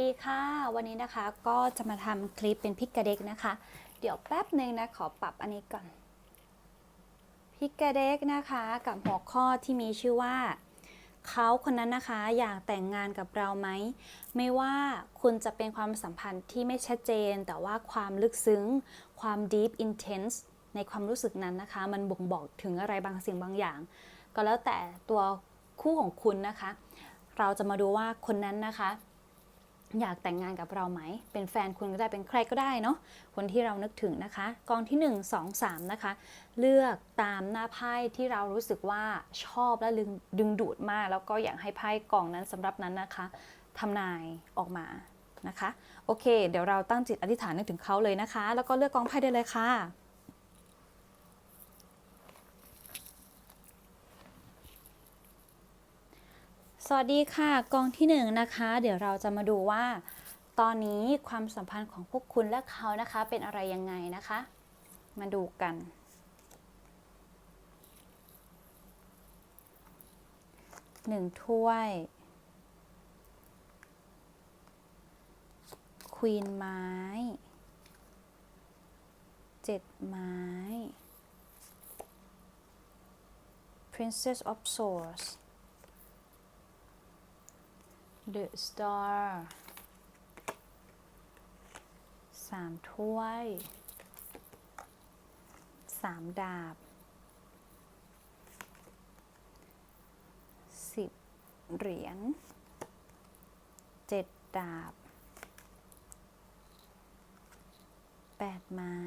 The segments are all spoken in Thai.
ดีค่ะ วันนี้นะคะก็จะมาทำคลิปเป็นพิกกระเด็กนะคะ เดี๋ยวแป๊บหนึ่งนะขอปรับอันนี้ก่อนพิกกระเด็กนะคะกับหัวข้อที่มีชื่อว่าเขาคนนั้นนะคะอยากแต่งงานกับเราไหม ไม่ว่าคุณจะเป็นความสัมพันธ์ที่ไม่ชัดเจน แต่ว่าความลึกซึ้ง ความ deep intense ในความรู้สึกนั้นนะคะ มันบ่งบอกถึงอะไรบางสิ่งบางอย่าง ก็แล้วแต่ตัวคู่ของคุณนะคะ เราจะมาดูว่าคนนั้นนะคะ อยากแต่งงานกับเราไหม เป็นแฟนคุณก็ได้ เป็นใครก็ได้เนาะ คนที่เรานึกถึงนะคะ กองที่ 1 2 3 นะคะ เลือกตามหน้าไพ่ที่เรารู้สึกว่าชอบและดึงดูดมาก แล้วก็อยากให้ไพ่กองนั้นสำหรับนั้นนะคะทำนายออกมานะคะ โอเค เดี๋ยวเราตั้งจิตอธิษฐานนึกถึงเขาเลยนะคะ แล้วก็เลือกกองไพ่ได้เลยค่ะ สวัสดีค่ะกองที่หนึ่งนะคะ เดี๋ยวเราจะมาดูว่า ตอนนี้ความสัมพันธ์ของพวกคุณและเขานะคะ เป็นอะไรยังไงนะคะ มาดูกัน หนึ่งถ้วย ควีนไม้เจ็ดไม้ Princess of Swords The Star สามถ้วยสามดาบสิบเหรียญเจ็ดดาบแปดไม้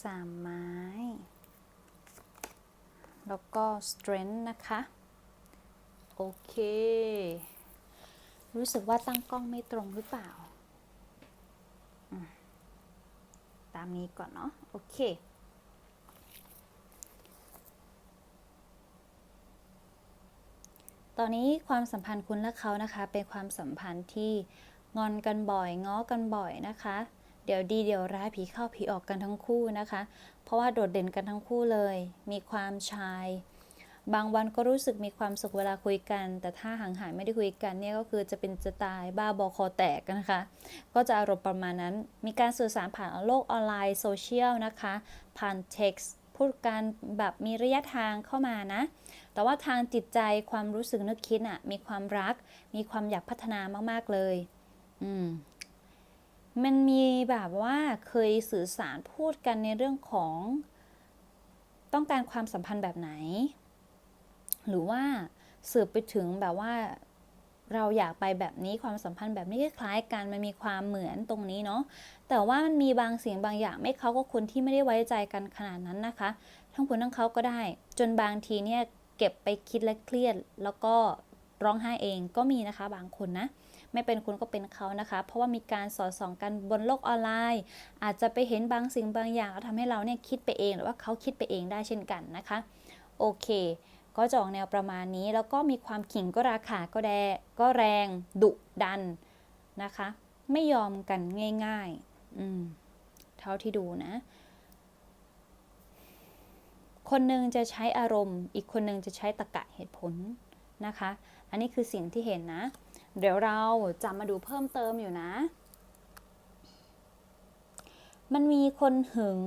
สามไม้ แล้วก็ strength นะคะ โอเค รู้สึกว่าตั้งกล้องไม่ตรงหรือเปล่า ตามนี้ก่อนเนาะ โอเคตอนนี้ความสัมพันธ์คุณและเขานะคะ เป็นความสัมพันธ์ที่งอนกันบ่อย ง้อกันบ่อยนะคะ ดี๋ยวดีเดี๋ยวร้ายผีเข้าผีออกกันทั้งคู่นะคะ เพราะว่าโดดเด่นกันทั้งคู่เลย มีความชาย บางวันก็รู้สึกมีความสุขเวลาคุยกัน แต่ถ้าห่างหายไม่ได้คุยกันเนี่ยก็คือจะเป็นจะตายบ้าบอคอแตกนะคะ ก็จะอารมณ์ประมาณนั้น มีการสื่อสารผ่านโลกออนไลน์โซเชียลนะคะ ผ่านเท็กซ์พูดกันแบบมีระยะทางเข้ามานะ แต่ว่าทางจิตใจความรู้สึกนึกคิดอะมีความรัก มีความอยากพัฒนามากๆเลย อืม มันมีแบบว่าเคยสื่อสารพูดกันในเรื่องของ ต้องการความสัมพันธ์แบบไหน หรือว่าสืบไปถึงแบบว่าเราอยากไปแบบนี้ความสัมพันธ์แบบนี้คล้ายกันมันมีความเหมือนตรงนี้เนาะแต่ว่ามันมีบางเสียงบางอย่างไม่เขาก็คนที่ไม่ได้ไว้ใจกันขนาดนั้นนะคะ ทั้งคุณทั้งเขาก็ได้ จนบางทีเนี่ยเก็บไปคิดและเครียด แล้วก็ร้องไห้เองก็มีนะคะบางคนนะ ไม่เป็นคุณก็เป็นเขานะคะ เพราะว่ามีการสอดส่องกันบนโลกออนไลน์ อาจจะไปเห็นบางสิ่งบางอย่างแล้วทำให้เราเนี่ยคิดไปเอง หรือว่าเขาคิดไปเองได้เช่นกันนะคะ โอเค ก็จะออกแนวประมาณนี้ แล้วก็มีความขิงก็ราคาก็แดก็แรง ดุดันนะคะ ไม่ยอมกันง่าย ๆ อืมเท่าที่ดูนะคนหนึ่งจะใช้อารมณ์ อีกคนหนึ่งจะใช้ตรรกะเหตุผลนะคะ อันนี้คือสิ่งที่เห็นนะ เดี๋ยวเราจะมาดูเพิ่มเติมอยู่นะ มันมีคนหึง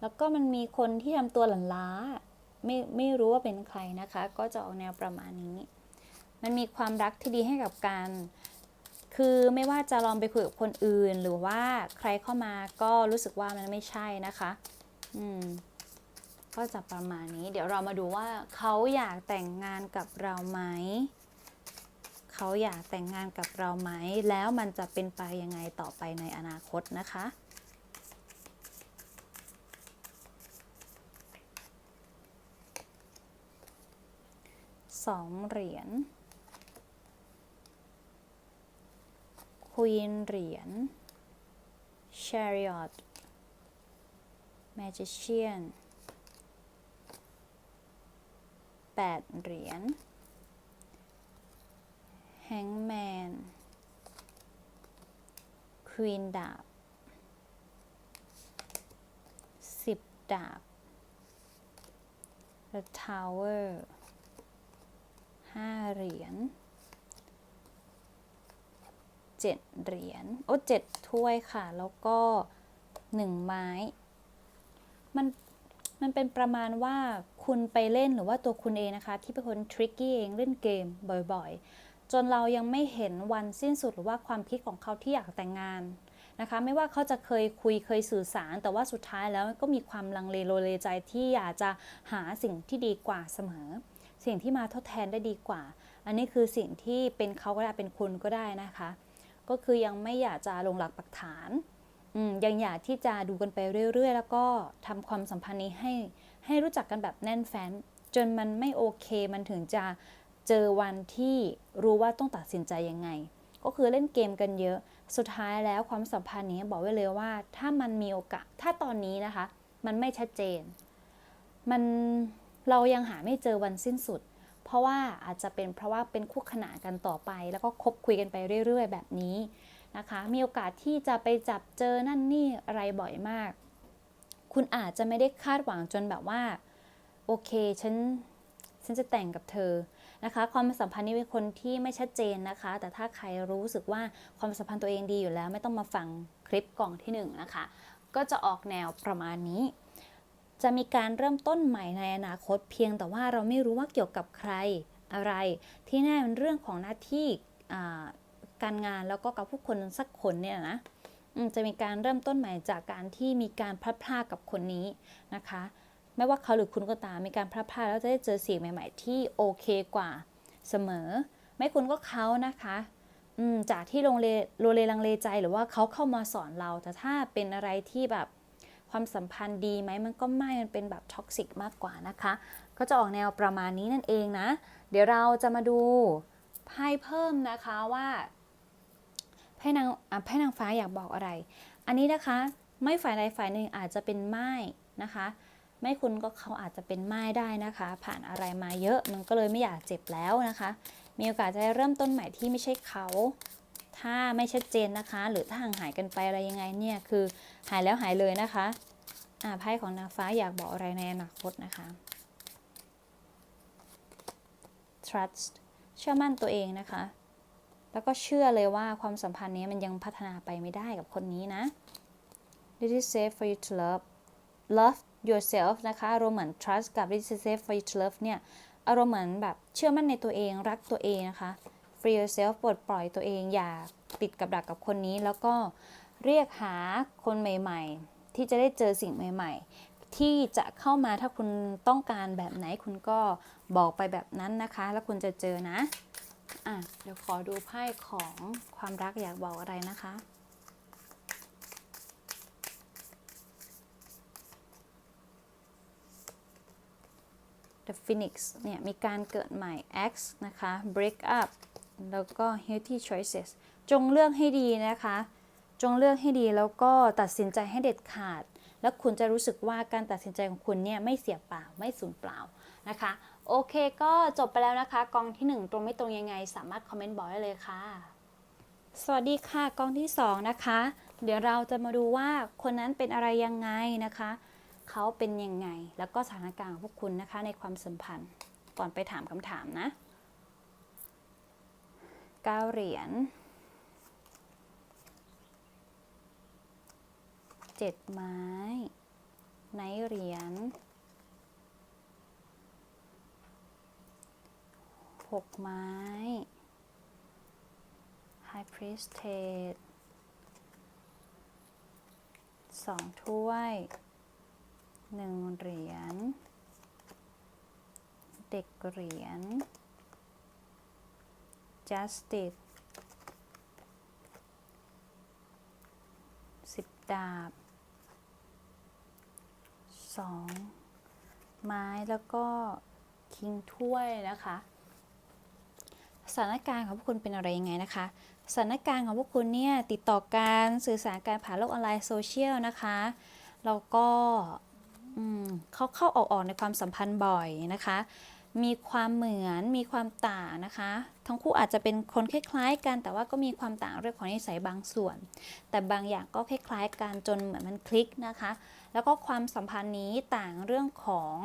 แล้วก็มันมีคนที่ทำตัวหลันล้า ไม่ไม่รู้ว่าเป็นใครนะคะ ก็จะออกแนวประมาณนี้ มันมีความรักที่ดีให้กับกันคือไม่ว่าจะลองไปคุยกับคนอื่น หรือว่าใครเข้ามาก็รู้สึกว่ามันไม่ใช่นะคะ อืม ก็จะประมาณนี้ เดี๋ยวเรามาดูว่าเขาอยากแต่งงานกับเราไหม เขาอยากแต่งงานกับเราไหม แล้วมันจะเป็นไปยังไงต่อไปในอนาคตนะคะสองเหรียญควีนเหรียญ chariot magician แปดเหรียญ hangman queen ดาบสิบดาบ the tower ห้าเหรียญเจ็ดเหรียญโอ้เจ็ดถ้วยค่ะ แล้วก็หนึ่งไม้ มันมันเป็นประมาณว่าคุณไปเล่นหรือว่าตัวคุณเองนะคะ ที่เป็นคนทริกกี้เองเล่นเกมบ่อยๆ จนเรายังไม่เห็นวันสิ้นสุดหรือว่าความคิดของเขาที่อยากแต่งงานนะคะ ไม่ว่าเขาจะเคยคุยเคยสื่อสาร แต่ว่าสุดท้ายแล้วก็มีความลังเลโลเลใจที่อยากจะหาสิ่งที่ดีกว่าเสมอ สิ่งที่มาทดแทนได้ดีกว่า อันนี้คือสิ่งที่เป็นเขาก็ได้เป็นคุณก็ได้นะคะ ก็คือยังไม่อยากจะลงหลักปักฐานยังอยากที่จะดูกันไปเรื่อย ๆ แล้วก็ทำความสัมพันธ์นี้ให้ให้รู้จักกันแบบแน่นแฟ้นจนมันไม่โอเคมันถึงจะ เจอวันที่รู้ว่าต้องตัดสินใจยังไง ก็คือเล่นเกมกันเยอะ สุดท้ายแล้วความสัมพันธ์นี้บอกไว้เลยว่า ถ้ามันมีโอกาส ถ้าตอนนี้นะคะ มันไม่ชัดเจน มันเรายังหาไม่เจอวันสิ้นสุด เพราะว่าอาจจะเป็นเพราะว่าเป็นคู่ขนานกันต่อไป แล้วก็คบคุยกันไปเรื่อย ๆ แบบนี้นะคะ มีโอกาสที่จะไปจับเจอนั่นนี่อะไรบ่อยมาก คุณอาจจะไม่ได้คาดหวังจนแบบว่า โอเค ฉัน ฉันจะแต่งกับเธอ นะคะ ความสัมพันธ์นี้เป็นคนที่ไม่ชัดเจนนะคะ แต่ถ้าใครรู้สึกว่าความสัมพันธ์ตัวเองดีอยู่แล้ว ไม่ต้องมาฟังคลิปกล่องที่หนึ่งนะคะ ก็จะออกแนวประมาณนี้ จะมีการเริ่มต้นใหม่ในอนาคตเพียงแต่ว่าเราไม่รู้ว่าเกี่ยวกับใครอะไร ที่แน่เป็นเรื่องของหน้าที่การงานแล้วก็กับผู้คนสักคนเนี่ยนะจะมีการเริ่มต้นใหม่จากการที่มีการพลัดพรากกับคนนี้นะคะ ไม่ว่าเขาหรือคุณก็ตามมีการพลัดพรากแล้วจะได้เจอสิ่งใหม่ ๆ ที่โอเคกว่าเสมอ ไม่คุณก็เขานะคะจากที่ลงเลโลเลลังเลใจหรือว่าเขาเข้ามาสอนเรา แต่ถ้าเป็นอะไรที่แบบความสัมพันธ์ดีไหมมันก็ไม่ มันเป็นแบบท็อกซิกมากกว่านะคะ ก็จะออกแนวประมาณนี้นั่นเองนะ เดี๋ยวเราจะมาดูไพ่เพิ่มนะคะว่าไพ่นางไพ่นางฟ้าอยากบอกอะไร อันนี้นะคะ ไม่ฝ่ายใดฝ่ายหนึ่งอาจจะเป็นไม้นะคะ ไม่คุณก็เขาอาจจะเป็นไม้ได้นะคะ ผ่านอะไรมาเยอะมันก็เลยไม่อยากเจ็บแล้วนะคะ มีโอกาสจะเริ่มต้นใหม่ที่ไม่ใช่เขา ถ้าไม่ชัดเจนนะคะ หรือถ้าห่างหายกันไปอะไรยังไงเนี่ยคือหายแล้วหายเลยนะคะอ่าไพ่ของนางฟ้าอยากบอกอะไรในอนาคตนะคะ trust เชื่อมั่นตัวเองนะคะ แล้วก็เชื่อเลยว่าความสัมพันธ์นี้มันยังพัฒนาไปไม่ได้กับคนนี้นะ This is safe for you to love love yourself นะคะอารมณ์เหมือน trust กับ This is safe for you to love เนี่ยอารมณ์เหมือนแบบเชื่อมั่นในตัวเองรักตัวเองนะคะ free yourself ปลดปล่อยตัวเองอย่าติดกับดักกับคนนี้ แล้วก็เรียกหาคนใหม่ ๆ ที่จะได้เจอสิ่งใหม่ ๆ ที่จะเข้ามาถ้าคุณต้องการแบบไหนคุณก็บอกไปแบบนั้นนะคะ แล้วคุณจะเจอนะอะเดี๋ยวขอดูไพ่ของความรักอยากบอกอะไรนะคะ The Phoenix เนี่ยมีการเกิดใหม่ X นะคะ Break up แล้วก็ Healthy Choices จงเลือกให้ดีนะคะ จงเลือกให้ดีแล้วก็ตัดสินใจให้เด็ดขาด แล้วคุณจะรู้สึกว่าการตัดสินใจของคุณเนี่ยไม่เสียเปล่าไม่สูญเปล่านะคะ โอเคก็จบไปแล้วนะคะ กองที่ 1 ตรงไม่ตรงยังไง สามารถคอมเมนต์บอกได้เลยค่ะ สวัสดีค่ะกองที่ 2 นะคะ เดี๋ยวเราจะมาดูว่าคนนั้นเป็นอะไรยังไงนะคะ เขาเป็นยังไง แล้วก็สถานการณ์ของพวกคุณนะคะในความสัมพันธ์ ก่อนไปถามคำถามนะเก้าเหรียญเจ็ดไม้ไนเหรียญหกไม้ High Priestess สองถ้วย หนึ่งเหรียญ เด็กเหรียญ justice สิบดาบสองไม้แล้วก็คิงถ้วยนะคะสถานการณ์ของพวกคุณเป็นอะไรยังไงนะคะ สถานการณ์ของพวกคุณเนี่ยติดต่อการสื่อสารการผ่านโลกออนไลน์โซเชียลนะคะ แล้วก็ เขาเข้าออกออกในความสัมพันธ์บ่อยนะคะ มีความเหมือนมีความต่างนะคะ ทั้งคู่อาจจะเป็นคนคล้ายๆ กัน แต่ว่าก็มีความต่างเรื่องของนิสัยบางส่วน แต่บางอย่างก็คล้ายๆกันจนเหมือนมันคลิกนะคะ แล้วก็ความสัมพันธ์นี้ต่างเรื่องของ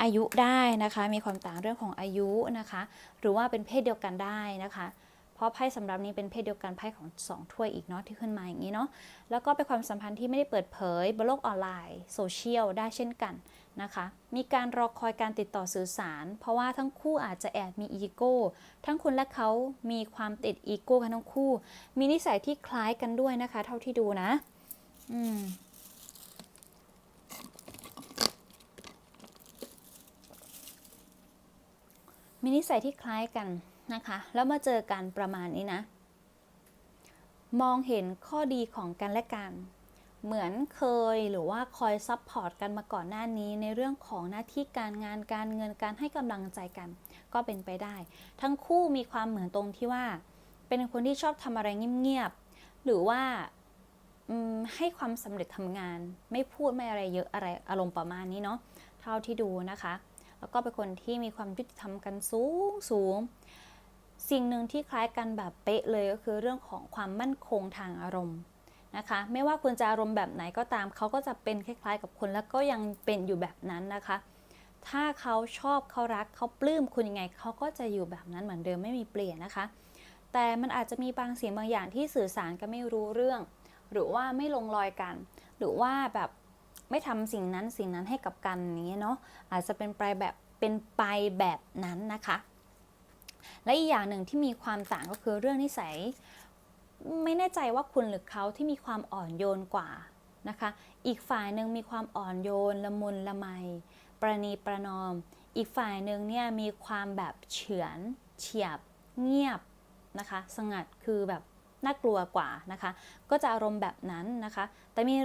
อายุได้นะคะ มีความต่างเรื่องของอายุนะคะ หรือว่าเป็นเพศเดียวกันได้นะคะ เพราะไพ่สำหรับนี้เป็นเพศเดียวกันไพ่ของสองถ้วยอีกเนาะที่ขึ้นมาอย่างนี้เนาะแล้วก็เป็นความสัมพันธ์ที่ไม่ได้เปิดเผยบนโลกออนไลน์โซเชียลได้เช่นกันนะคะ มีการรอคอยการติดต่อสื่อสาร เพราะว่าทั้งคู่อาจจะแอบมีอีโก้ ทั้งคุณและเขามีความติดอีโก้กันทั้งคู่ มีนิสัยที่คล้ายกันด้วยนะคะ เท่าที่ดูนะอืมมีนิสัยที่คล้ายกัน นะคะ แล้วมาเจอกันประมาณนี้นะ มองเห็นข้อดีของกันและกัน เหมือนเคยหรือว่าคอยซับพอร์ตกันมาก่อนหน้านี้ในเรื่องของหน้าที่การงานการเงินการให้กำลังใจกัน ก็เป็นไปได้ ทั้งคู่มีความเหมือนตรงที่ว่า เป็นคนที่ชอบทำอะไรเงียบๆหรือว่าให้ความสำเร็จทำงาน ไม่พูดไม่อะไรเยอะอะไรอารมณ์ประมาณนี้เนาะเท่าที่ดูนะคะ แล้วก็เป็นคนที่มีความยุติธรรมกันสูงสูง สิ่งหนึ่งที่คล้ายกันแบบเป๊ะเลยก็คือเรื่องของความมั่นคงทางอารมณ์นะคะ ไม่ว่าคุณจะอารมณ์แบบไหนก็ตาม เขาก็จะเป็นคล้ายๆ กับคุณแล้วก็ยังเป็นอยู่แบบนั้นนะคะ ถ้าเขาชอบเขารักเขาปลื้มคุณยังไง เขาก็จะอยู่แบบนั้นเหมือนเดิมไม่มีเปลี่ยนนะคะ แต่มันอาจจะมีบางเสียงบางอย่างที่สื่อสารกันไม่รู้เรื่อง หรือว่าไม่ลงรอยกัน หรือว่าแบบไม่ทำสิ่งนั้นสิ่งนั้นให้กับกันอย่างเงี้ยเนาะอาจจะเป็นไปแบบเป็นไปแบบนั้นนะคะ และอีกอย่างหนึ่งที่มีความต่างก็คือเรื่องนิสัย ไม่แน่ใจว่าคุณหรือเขาที่มีความอ่อนโยนกว่านะคะ อีกฝ่ายหนึ่งมีความอ่อนโยนละมุนละไม ประนีประนอม อีกฝ่ายหนึ่งเนี่ยมีความแบบเฉือนเฉียบ เงียบนะคะ สงัดคือแบบน่ากลัวกว่านะคะ ก็จะอารมณ์แบบนั้นนะคะ แต่มี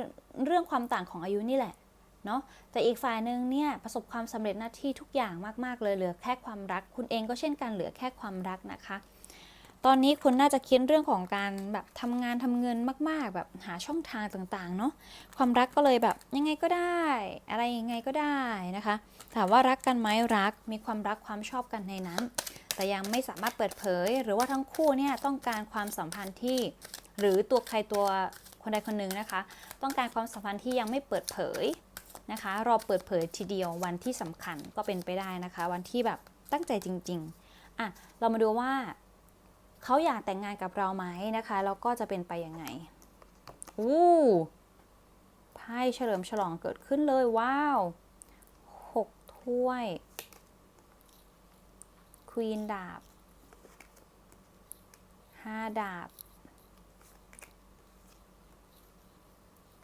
เรื่องความต่างของอายุนี่แหละ เนาะแต่อีกฝ่ายหนึ่งเนี่ยประสบความสำเร็จหน้าที่ทุกอย่างมากๆเลยเหลือแค่ความรัก คุณเองก็เช่นกันเหลือแค่ความรักนะคะ ตอนนี้คุณน่าจะคิดเรื่องของการแบบทำงานทำเงินมาก ๆ แบบหาช่องทางต่างๆเนาะความรักก็เลยแบบยังไงก็ได้ อะไรยังไงก็ได้นะคะ ถามว่ารักกันไหมรักมีความรักความชอบกันในนั้น แต่ยังไม่สามารถเปิดเผย หรือว่าทั้งคู่เนี่ยต้องการความสัมพันธ์ที่ หรือตัวใครตัวคนใดคนหนึ่งนะคะ ต้องการความสัมพันธ์ที่ยังไม่เปิดเผย นะคะ รอเปิดเผยทีเดียววันที่สำคัญก็เป็นไปได้นะคะ วันที่แบบตั้งใจจริง ๆ อะ เรามาดูว่าเขาอยากแต่งงานกับเราไหมนะคะแล้วก็จะเป็นไปยังไงอู้ไพ่เฉลิมฉลองเกิดขึ้นเลยว้าวหกถ้วยควีนดาบห้าดาบ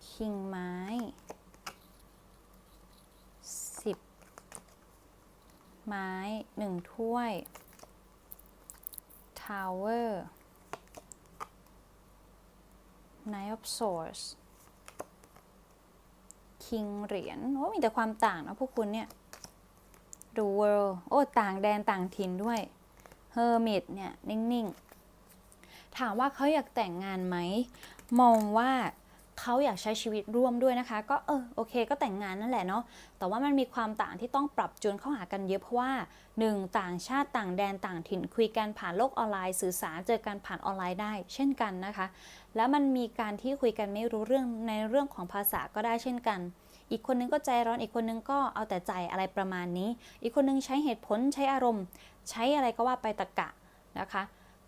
คิงไม้สิบ ไม้หนึ่งถ้วยทาวเวอร์ Knight of Swords คิงเหรียญโอ้มีแต่ความต่างนะพวกคุณเนี่ย The World โอ้ต่างแดนต่างถิ่นด้วย Hermit เนี่ย นิ่ง ๆ ถามว่าเขาอยากแต่งงานไหม มองว่า เขาอยากใช้ชีวิตร่วมด้วยนะคะ ก็เออโอเค ก็แต่งงานนั่นแหละเนาะแต่ว่ามันมีความต่างที่ต้องปรับจูนเข้าหากันเยอะเพราะว่า 1. ต่างชาติต่างแดนต่างถิ่นคุยกันผ่านโลกออนไลน์ สื่อสารเจอกันผ่านออนไลน์ได้ เช่นกันนะคะ แล้วมันมีการที่คุยกันไม่รู้เรื่องในเรื่องของภาษาก็ได้เช่นกัน อีกคนนึงก็ใจร้อนอีกคนนึงก็เอาแต่ใจอะไรประมาณนี้ อีกคนนึงใช้เหตุผลใช้อารมณ์ ใช้อะไรก็ว่าไปตะกะนะคะ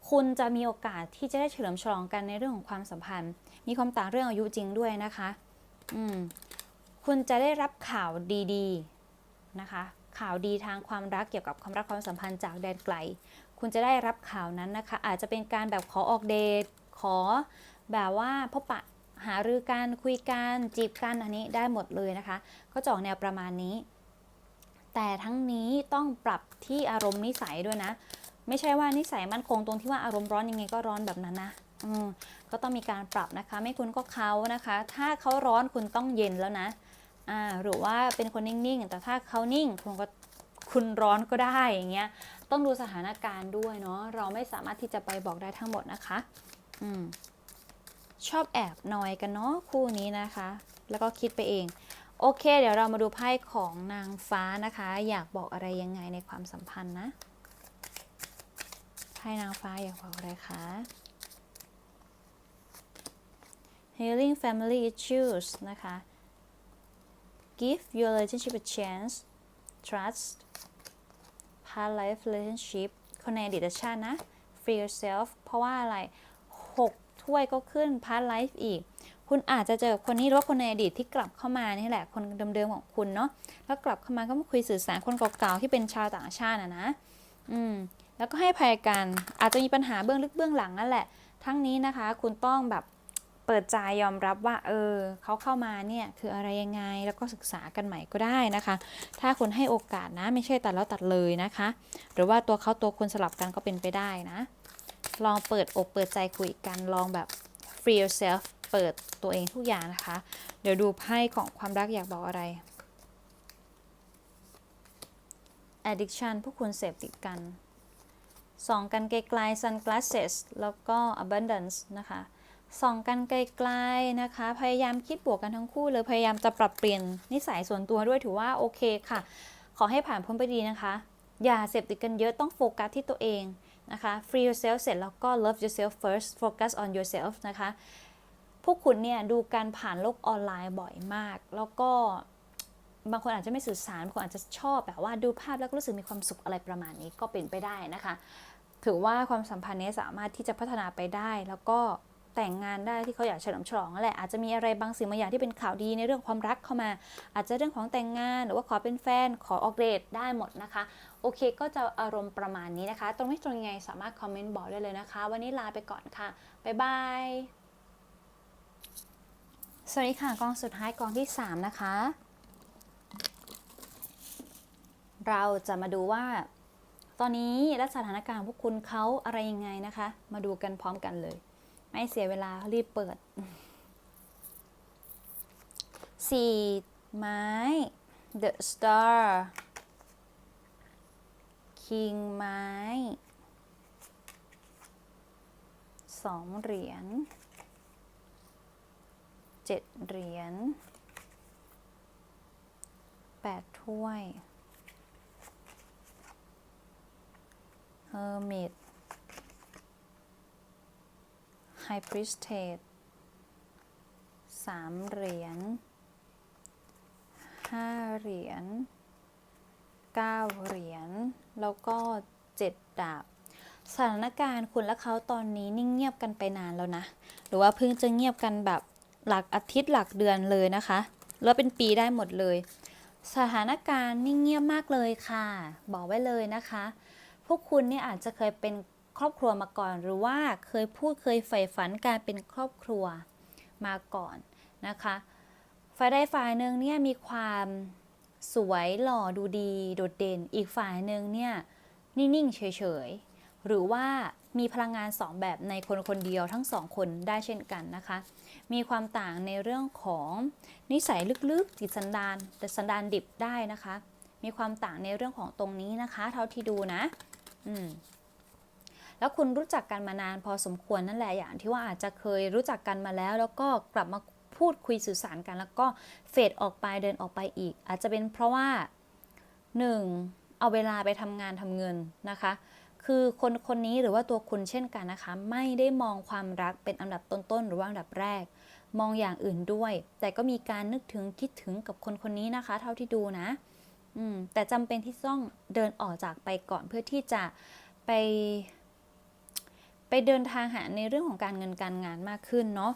คุณจะมีโอกาสที่จะได้เฉลิมฉลองกันในเรื่องของความสัมพันธ์ มีความต่างเรื่องอายุจริงด้วยนะคะอืมคุณจะได้รับข่าวดีๆนะคะ ข่าวดีทางความรักเกี่ยวกับความรักความสัมพันธ์จากแดนไกล คุณจะได้รับข่าวนั้นนะคะ อาจจะเป็นการแบบขอออกเดทขอแบบว่าพบปะหารือกันคุยกันจีบกันอันนี้ได้หมดเลยนะคะ ก็จะออกแนวประมาณนี้ แต่ทั้งนี้ต้องปรับที่อารมณ์นิสัยด้วยนะ ไม่ใช่ว่านิสัยมั่นคงตรงที่ว่าอารมณ์ร้อนยังไงก็ร้อนแบบนั้นนะ ก็ต้องมีการปรับนะคะ ไม่คุณก็เขานะคะ ถ้าเขาร้อนคุณต้องเย็นแล้วนะอ่าหรือว่าเป็นคนนิ่งๆ แต่ถ้าเขานิ่งคุณก็คุณร้อนก็ได้อย่างเงี้ย ต้องดูสถานการณ์ด้วยเนาะ เราไม่สามารถที่จะไปบอกได้ทั้งหมดนะคะอืมชอบแอบนอยกันเนาะคู่นี้นะคะ แล้วก็คิดไปเอง โอเค เดี๋ยวเรามาดูไพ่ของนางฟ้านะคะ อยากบอกอะไรยังไงในความสัมพันธ์นะ ไพ่นางฟ้าอยากบอกอะไรคะ Healing family issues นะคะ Give your relationship a chance trust past life relationship คนในอดีตชาตินะ free yourself เพราะว่าอะไร 6 ถ้วยก็ขึ้น past life อีก คุณอาจจะเจอคนนี้หรือว่าคนในอดีตที่กลับเข้ามานี่แหละ คนเดิมๆของคุณเนาะ แล้วกลับเข้ามาก็มาคุยสื่อสารคนเก่าๆที่เป็นชาวต่างชาตินะนะ อืม แล้วก็ให้ภัยกัน อาจจะมีปัญหาเบื้องลึกเบื้องหลังนั่นแหละ ทั้งนี้นะคะ คุณต้องแบบ เปิดใจยอมรับว่า เออเขาเข้ามาเนี่ยคืออะไรยังไงแล้วก็ศึกษากันใหม่ก็ได้นะคะ ถ้าคุณให้โอกาสนะไม่ใช่ตัดแล้วตัดเลยนะคะ หรือว่าตัวเขาตัวคุณสลับกันก็เป็นไปได้นะ ลองเปิดอกเปิดใจคุยกันลองแบบ free yourself เปิดตัวเองทุกอย่างนะคะ เดี๋ยวดูไพ่ของความรักอยากบอกอะไร addiction พวกคุณเสพติดกันสองกันไกลๆ sunglasses แล้วก็ abundance นะคะ ส่องกันไกลๆนะคะ พยายามคิดบวกกันทั้งคู่เลย พยายามจะปรับเปลี่ยนนิสัยส่วนตัวด้วยถือว่าโอเคค่ะ ขอให้ผ่านพ้นไปดีนะคะ อย่าเสพติดกันเยอะต้องโฟกัสที่ตัวเองนะคะ free yourself เสร็จแล้วก็ love yourself first focus on yourself นะคะ พวกคุณเนี่ยดูการผ่านโลกออนไลน์บ่อยมาก แล้วก็บางคนอาจจะไม่สื่อสารบางคนอาจจะชอบแบบว่าดูภาพแล้วก็รู้สึกมีความสุขอะไรประมาณนี้ก็เป็นไปได้นะคะ ถือว่าความสัมพันธ์นี้สามารถที่จะพัฒนาไปได้แล้วก็ แต่งงานได้ที่เขาอยากเฉลิมฉลองนั่นแหละอาจจะมีอะไรบางสิ่งบางอย่างที่เป็นข่าวดีในเรื่องความรักเข้ามา อาจจะเรื่องของแต่งงานหรือว่าขอเป็นแฟนขอออกเดทได้หมดนะคะ โอเคก็จะอารมณ์ประมาณนี้นะคะ ตรงไม่ตรงยังไงสามารถคอมเมนต์บอกได้เลยนะคะ วันนี้ลาไปก่อนค่ะบ๊ายบายสวัสดีค่ะกองสุดท้ายกองที่ 3 นะคะ เราจะมาดูว่าตอนนี้และสถานการณ์พวกคุณเขาอะไรยังไงนะคะ มาดูกันพร้อมกันเลย ไม่เสียเวลารีบเปิดสี่ไม้ the star king ไม้สองเหรียญเจ็ดเหรียญแปดถ้วย Hermit High Priestess สามเหรียญห้าเหรียญเก้าเหรียญแล้วก็เจ็ดดาบ สถานการณ์คุณและเขาตอนนี้นิ่งเงียบกันไปนานแล้วนะ หรือว่าเพิ่งจะเงียบกันแบบหลักอาทิตย์หลักเดือนเลยนะคะแล้วเป็นปีได้หมดเลย สถานการณ์นิ่งเงียบมากเลยค่ะ บอกไว้เลยนะคะ พวกคุณเนี่ยอาจจะเคยเป็น ครอบครัวมาก่อน หรือว่าเคยพูดเคยใฝ่ฝันการเป็นครอบครัวมาก่อนนะคะฝ่ายใดฝ่ายหนึ่งเนี่ยมีความสวยหล่อดูดีโดดเด่น อีกฝ่ายหนึ่งเนี่ยนิ่งๆเฉยๆ หรือว่ามีพลังงานสองแบบในคนคนเดียวทั้งสองคนได้เช่นกันนะคะ มีความต่างในเรื่องของนิสัยลึกๆจิตสันดานแต่สันดานดิบได้นะคะ มีความต่างในเรื่องของตรงนี้นะคะ เท่าที่ดูนะ อืม แล้วคุณรู้จักกันมานานพอสมควรนั่นแหละอย่างที่ว่าอาจจะเคยรู้จักกันมาแล้ว แล้วก็กลับมาพูดคุยสื่อสารกัน แล้วก็เฟดออกไปเดินออกไปอีก อาจจะเป็นเพราะว่า 1. เอาเวลาไปทำงานทำเงินนะคะ คือคนคนนี้หรือว่าตัวคุณเช่นกันนะคะ ไม่ได้มองความรักเป็นอันดับต้นๆหรือว่าอันดับแรก มองอย่างอื่นด้วย แต่ก็มีการนึกถึงคิดถึงกับคนคนนี้นะคะ เท่าที่ดูนะแต่จำเป็นที่ต้องเดินออกจากไปก่อนเพื่อที่จะไป ไปเดินทางหาในเรื่องของการเงินการงานมากขึ้นเนาะ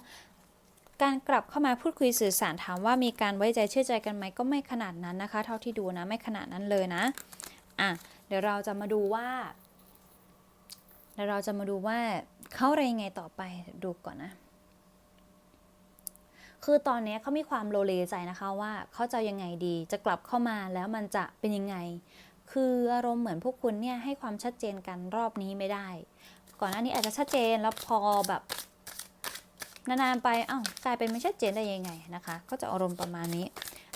การกลับเข้ามาพูดคุยสื่อสารถามว่ามีการไว้ใจเชื่อใจกันไหมก็ไม่ขนาดนั้นนะคะ เท่าที่ดูนะไม่ขนาดนั้นเลยนะอะเดี๋ยวเราจะมาดูว่าเดี๋ยวเราจะมาดูว่าเขาอะไรยังไงต่อไปดูก่อนนะ คือตอนนี้เขามีความโลเลใจนะคะว่าเขาจะยังไงดีจะกลับเข้ามาแล้วมันจะเป็นยังไง คืออารมณ์เหมือนพวกคุณเนี่ยให้ความชัดเจนกันรอบนี้ไม่ได้ ก่อนหน้านี้อาจจะชัดเจนแล้วพอแบบนานๆไปอ้าวกลายเป็นไม่ชัดเจนได้ยังไงนะคะ ก็จะอารมณ์ประมาณนี้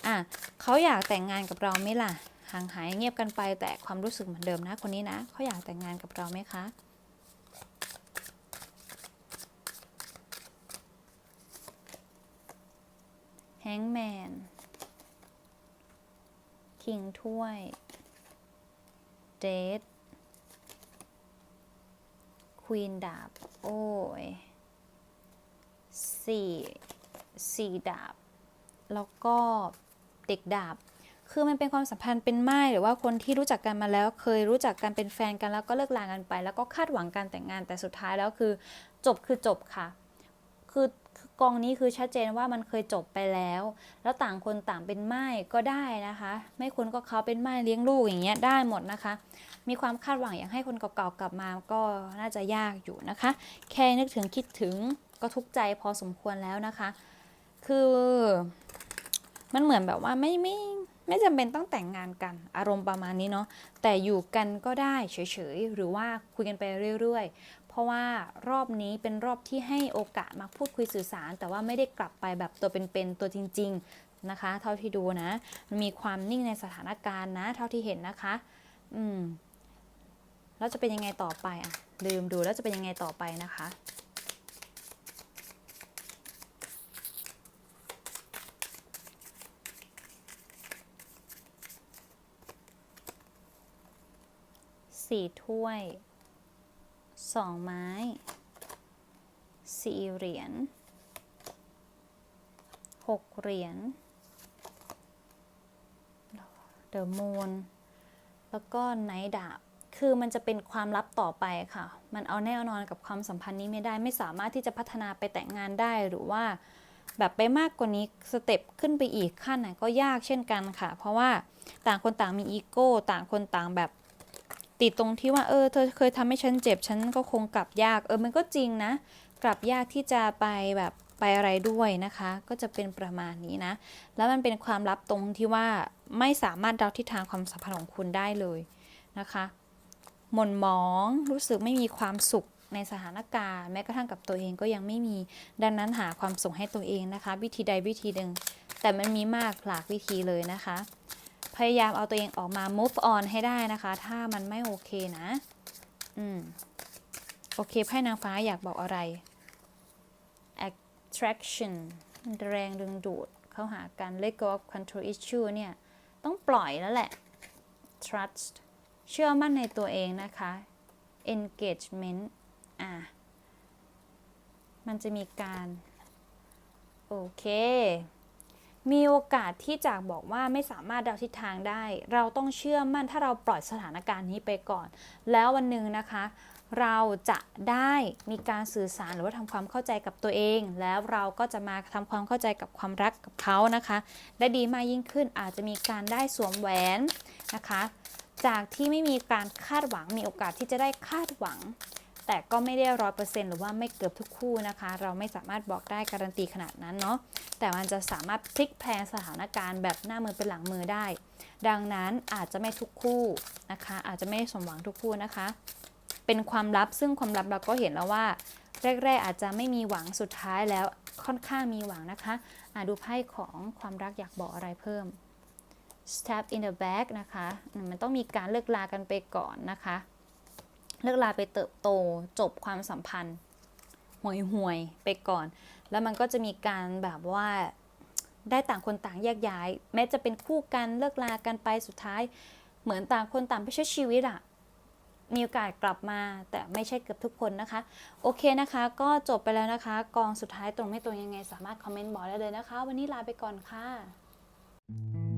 อะเขาอยากแต่งงานกับเราไหมล่ะห่างหายเงียบกันไปแต่ความรู้สึกเหมือนเดิมนะคนนี้นะเขาอยากแต่งงานกับเราไหมคะแฮงแมนคิงถ้วยเดท ควีนดาบ โอ้ยสี่สี่ดาบ แล้วก็เด็กดาบ คือมันเป็นความสัมพันธ์เป็นไม้หรือว่าคนที่รู้จักกันมาแล้ว เคยรู้จักกันเป็นแฟนกันแล้วก็เลิกลากันไป แล้วก็คาดหวังการแต่งงานแต่สุดท้ายแล้วคือ จบคือจบค่ะ คือ กองนี้คือชัดเจนว่ามันเคยจบไปแล้ว แล้วต่างคนต่างเป็นไม่ายก็ได้นะคะ ไม่คุณก็เขาเป็นไม่ายเลี้ยงลูกอย่างเงี้ยได้หมดนะคะ มีความคาดหวังอยากให้คนเก่าๆกลับมาก็น่าจะยากอยู่นะคะ แค่นึกถึงคิดถึงก็ทุกใจพอสมควรแล้วนะคะ คือมันเหมือนแบบว่าไม่ไม่ไม่จำเป็นต้องแต่งงานกันอารมณ์ประมาณนี้เนาะแต่อยู่กันก็ได้เฉยๆ หรือว่าคุยกันไปเรื่อยๆ ราะว่ารอบนี้เป็นรอบที่ให้โอกาสมาพูดคุยสื่อสาร แต่ว่าไม่ได้กลับไปแบบตัวเป็นๆตัวจริง ๆนะคะ เท่าที่ดูนะ มีความนิ่งในสถานการณ์นะ เท่าที่เห็นนะคะ อืมแล้วจะเป็นยังไงต่อไปอะลืมดูแล้วจะเป็นยังไงต่อไปนะคะสี่ถ้วย สองไม้สี่เหรียญหกเหรียญเดอะมูนแล้วก็ไนดาบคือมันจะเป็นความลับต่อไปค่ะ มันเอาแน่นอนกับความสัมพันธ์นี้ไม่ได้ ไม่สามารถที่จะพัฒนาไปแต่งงานได้หรือว่า แบบไปมากกว่านี้สเต็ปขึ้นไปอีกขั้นไหนก็ยากเช่นกันค่ะ เพราะว่าต่างคนต่างมีอีโก้ ต่างคนต่างแบบ ติดตรงที่ว่าเออเธอเคยทำให้ฉันเจ็บฉันก็คงกลับยากเออมันก็จริงนะ กลับยากที่จะไปแบบไปอะไรด้วยนะคะ ก็จะเป็นประมาณนี้นะ แล้วมันเป็นความลับตรงที่ว่าไม่สามารถเดาทิศทางความสัมพันธ์ของคุณได้เลยนะคะหม่นหมองรู้สึกไม่มีความสุขในสถานการณ์แม้กระทั่งกับตัวเองก็ยังไม่มี ดังนั้นหาความสุขให้ตัวเองนะคะ วิธีใดวิธีหนึ่งแต่มันมีมากหลากวิธีเลยนะคะ พยายามเอาตัวเองออกมา move on ให้ได้นะคะ ถ้ามันไม่โอเคนะ อืม โอเคไพ่นางฟ้าอยากบอกอะไร attraction แรงดึงดูด เข้าหากัน let go of control issue เนี่ย ต้องปล่อยแล้วแหละ trust เชื่อมั่นในตัวเองนะคะ engagement อะ มันจะมีการ โอเค มีโอกาสที่จะบอกว่าไม่สามารถเดาทิศทางได้ เราต้องเชื่อมั่นถ้าเราปล่อยสถานการณ์นี้ไปก่อน แล้ววันหนึ่งนะคะ เราจะได้มีการสื่อสารหรือว่าทำความเข้าใจกับตัวเอง แล้วเราก็จะมาทำความเข้าใจกับความรักกับเขานะคะ ได้ดีมากยิ่งขึ้นอาจจะมีการได้สวมแหวนนะคะ จากที่ไม่มีการคาดหวังมีโอกาสที่จะได้คาดหวัง แต่ก็ไม่ได้ร้อยเปอร์เซ็นต์หรือว่าไม่เกือบทุกคู่นะคะ เราไม่สามารถบอกได้การันตีขนาดนั้นเนาะแต่มันจะสามารถพลิกแพลงสถานการณ์แบบหน้ามือเป็นหลังมือได้ ดังนั้นอาจจะไม่ทุกคู่นะคะ อาจจะไม่สมหวังทุกคู่นะคะ เป็นความลับซึ่งความลับเราก็เห็นแล้วว่า แรก ๆ อาจจะไม่มีหวังสุดท้ายแล้วค่อนข้างมีหวังนะคะอะดูไพ่ของความรักอยากบอกอะไรเพิ่ม stab in the back นะคะ มันต้องมีการเลิกลากันไปก่อนนะคะ เลิกลาไปเติบโตจบความสัมพันธ์ห่วยห่วยๆไปก่อน แล้วมันก็จะมีการแบบว่าได้ต่างคนต่างแยกย้าย แม้จะเป็นคู่กันเลิกลากันไปสุดท้าย เหมือนต่างคนต่างไปใช้ชีวิตอะมีโอกาสกลับมาแต่ไม่ใช่เกือบทุกคนนะคะ โอเคนะคะ ก็จบไปแล้วนะคะ กองสุดท้ายตรงไม่ตรงยังไงสามารถคอมเมนต์บอกได้เลยนะคะ วันนี้ลาไปก่อนค่ะ